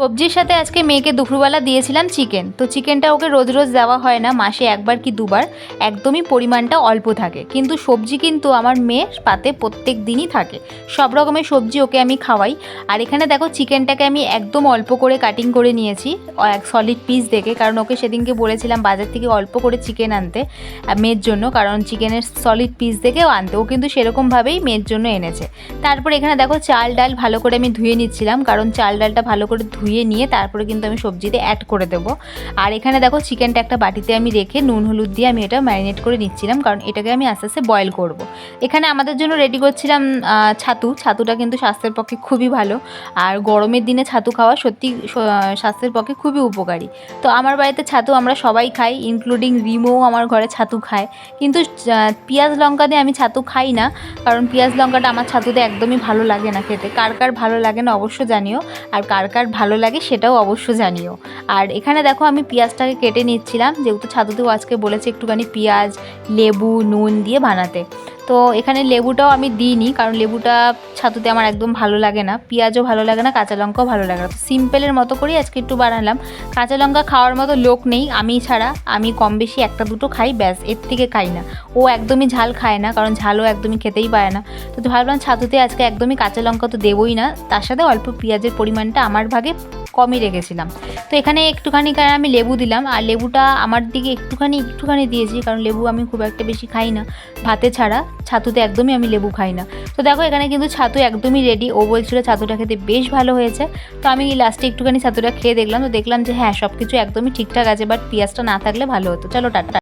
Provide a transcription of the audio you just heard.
সবজির সাথে আজকে মেয়েকে দুপুরবেলা দিয়েছিলাম চিকেন। তো চিকেনটা ওকে রোজ রোজ দেওয়া হয় না, মাসে একবার কি দুবার। একদমই পরিমাণটা অল্প থাকে। কিন্তু সবজি কিন্তু আমার মেয়ের পাতে প্রত্যেক দিনই থাকে। সব রকমের সবজি ওকে আমি খাওয়াই। আর এখানে দেখো চিকেনটাকে আমি একদম অল্প করে কাটিং করে নিয়েছি। এক সলিড পিস দেখে, কারণ ওকে সেদিনকে বলেছিলাম বাজার থেকে অল্প করে চিকেন আনতে মেয়ের জন্য। কারণ চিকেনের সলিড পিস দেখেও আনতে। ও কিন্তু সেরকমভাবেই মেয়ের জন্য এনেছে। তারপর এখানে দেখো চাল ডাল ভালো করে আমি ধুয়ে নিচ্ছিলাম। কারণ চাল ডালটা ভালো করে ধুয়ে নিয়ে তারপরে কিন্তু আমি সবজিতে অ্যাড করে দেবো। আর এখানে দেখো চিকেনটা একটা বাটিতে আমি রেখে নুন, হলুদ দিয়ে আমি এটা ম্যারিনেট করে নিচ্ছিলাম, কারণ এটাকে আমি আস্তে আস্তে বয়েল করব। এখানে আমাদের জন্য রেডি করছিলাম ছাতু। ছাতুটা কিন্তু স্বাস্থ্যের পক্ষে খুবই ভালো। আর গরমের দিনে ছাতু খাওয়া সত্যি স্বাস্থ্যের পক্ষে খুবই উপকারী। তো আমার বাড়িতে ছাতু আমরা সবাই খাই ইনক্লুডিং রিমোও আমার ঘরে ছাতু খায়। কিন্তু পেঁয়াজ লঙ্কা দিয়ে আমি ছাতু খাই না, কারণ পেঁয়াজ লঙ্কাটা আমার ছাতুতে একদমই ভালো লাগে না খেতে। কার কার ভালো লাগে না অবশ্য জানিও। আর কার কার ভালো লাগে সেটাও অবশ্য জানিও। আর এখানে দেখো আমি পেঁয়াজটাকে কেটে নিচ্ছিলাম, যেহেতু ছাতুতেও আজকে বলেছে একটুখানি পেঁয়াজ, লেবু, নুন দিয়ে বানাতে। তো এখানে লেবুটাও আমি দিইনি, কারণ লেবুটা ছাতুতে আমার একদম ভালো লাগে না। পেঁয়াজও ভালো লাগে না, কাঁচা লঙ্কাও ভালো লাগে না। সিম্পলের মতো করেই আজকে একটু বানালাম। কাঁচা লঙ্কা খাওয়ার মতো লোক নেই, আমি ছাড়া। আমি কম বেশি একটা দুটো খাই, ব্যাস, এর থেকে খাই না। ও একদমই ঝাল খায় না, কারণ ঝালও একদমই খেতেই পারে না। তো ভাবলাম ছাতুতে আজকে একদমই কাঁচা লঙ্কা তো দেবই না, তার সাথে অল্প পেঁয়াজের পরিমাণটা আমার ভাগে কমই রেখেছিলাম। তো এখানে একটুখানি আমি লেবু দিলাম, আর লেবুটা আমার দিকে একটুখানি একটুখানি দিয়েছি, কারণ লেবু আমি খুব একটা বেশি খাই না, ভাতে ছাড়া, ছাতুতে একদমই আমি লেবু খাই না। তো দেখো, এখানে কিন্তু ছাতু একদমই রেডি ও বলছিল ছাতুটা খেতে বেশ ভালো হয়েছে, তো আমি লাস্টে একটুখানি ছাতুটা খেয়ে দেখলাম, তো দেখলাম যে হ্যাঁ সব কিছু একদমই ঠিকঠাক আছে বাট পেঁয়াজটা না থাকলে ভালো হতো। চলো, টাটা।